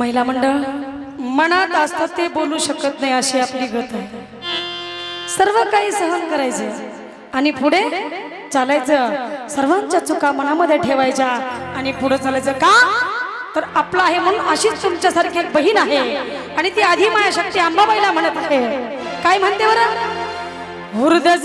महिला मंडळ मनात असतात ते बोलू शकत नाही अशी आपली गत आहे. सर्व काही सहन करायचे आणि पुढे चालायचं. सर्वांच्या चुका मनामध्ये ठेवायच्या आणि पुढे चालायचं का? तर आपला आहे म्हणून अशीच तुमच्यासारखी एक बहीण आहे आणि ती आधी माया शक्ती आंबाबाईला म्हणत आहे. काय म्हणते बरं? हृदय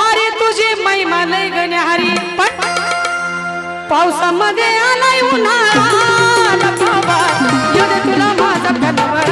भारी तुझी महिमा लय गारी पण पावसामध्ये आलाय उन्हाळा. तुला माझा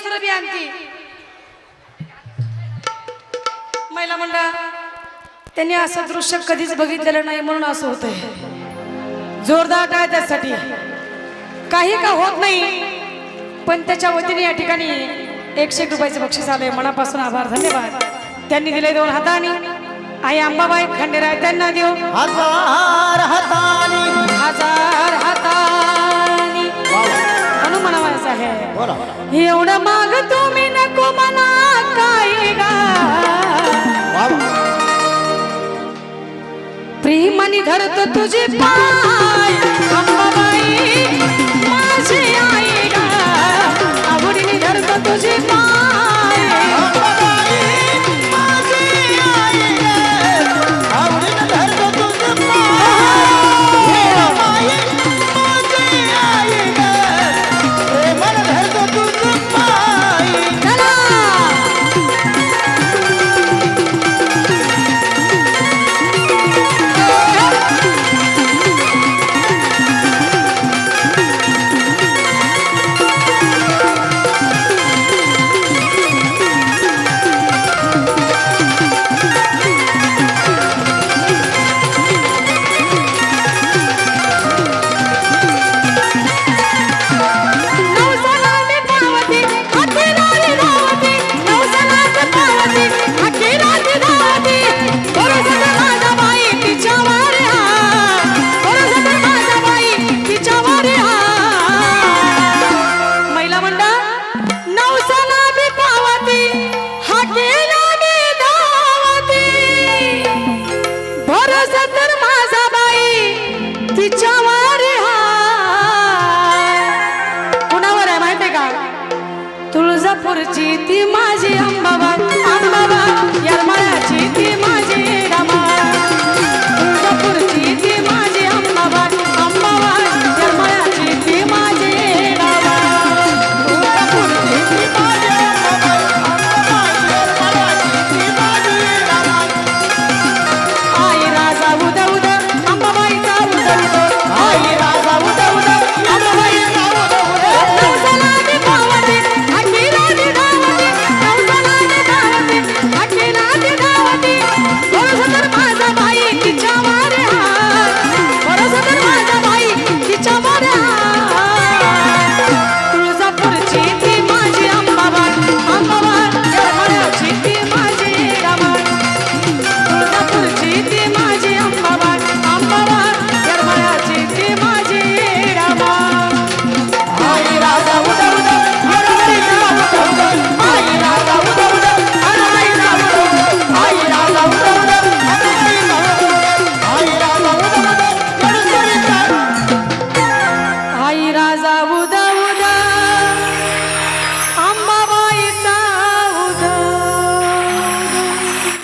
दुसरं बी आणखी महिला मंडळ त्यांनी असं दृश्य कधीच बघितलेलं नाही म्हणून असं होतंय. जोरदार काय त्यासाठी. काही का होत नाही पण त्याच्या वतीने या ठिकाणी एकशे एक रुपयाचं बक्षीस आलंय. मनापासून आभार धन्यवाद. त्यांनी दिले दोन हाताने. आई अंबाबाई खंडेराय त्यांना देऊ हजार हजार एवढं मागतो तुम्ही नको मला काय प्रेमानी धरत तुझे पाय. अंबाबाई माझे आई आवडीने धरत तुझे पाय.